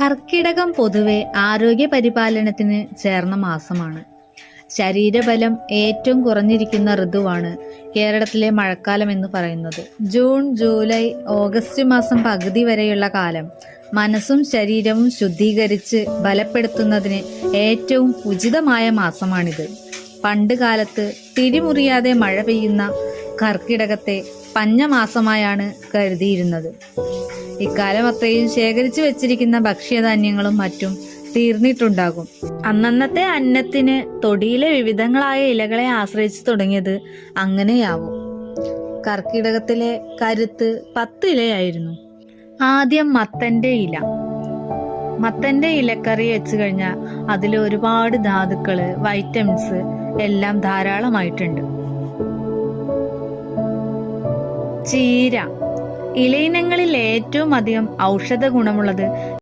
കർക്കിടകം പൊതുവെ ആരോഗ്യ പരിപാലനത്തിന് ചേർന്ന മാസമാണ്. ശരീരബലം ഏറ്റവും കുറഞ്ഞിരിക്കുന്ന ഋതുവാണ് കേരളത്തിലെ മഴക്കാലം എന്ന് പറയുന്നത്. ജൂൺ ജൂലൈ ഓഗസ്റ്റ് മാസം പകുതി വരെയുള്ള കാലം മനസ്സും ശരീരവും ശുദ്ധീകരിച്ച് ബലപ്പെടുത്തുന്നതിന് ഏറ്റവും ഉചിതമായ മാസമാണിത്. പണ്ട് കാലത്ത് തിരിമുറിയാതെ മഴ പെയ്യുന്ന കർക്കിടകത്തെ പഞ്ഞമാസമായാണ് കരുതിയിരുന്നത്. ഇക്കാലം അത്രയും ശേഖരിച്ചു വെച്ചിരിക്കുന്ന ഭക്ഷ്യധാന്യങ്ങളും മറ്റും തീർന്നിട്ടുണ്ടാകും. അന്നന്നത്തെ അന്നത്തിന് തൊടിയിലെ വിവിധങ്ങളായ ഇലകളെ ആശ്രയിച്ചു തുടങ്ങിയത് അങ്ങനെയാവും. കർക്കിടകത്തിലെ കരുത്ത് പത്ത് ഇലയായിരുന്നു. ആദ്യം മത്തന്റെ ഇല. മത്തന്റെ ഇലക്കറി വെച്ച് കഴിഞ്ഞാൽ അതിൽ ഒരുപാട് ധാതുക്കൾ വൈറ്റമിൻസ് എല്ലാം ധാരാളമായിട്ടുണ്ട്. ചീര. ഇലയിനങ്ങളിൽ ഏറ്റവും അധികം ഔഷധ ഗുണമുള്ളത്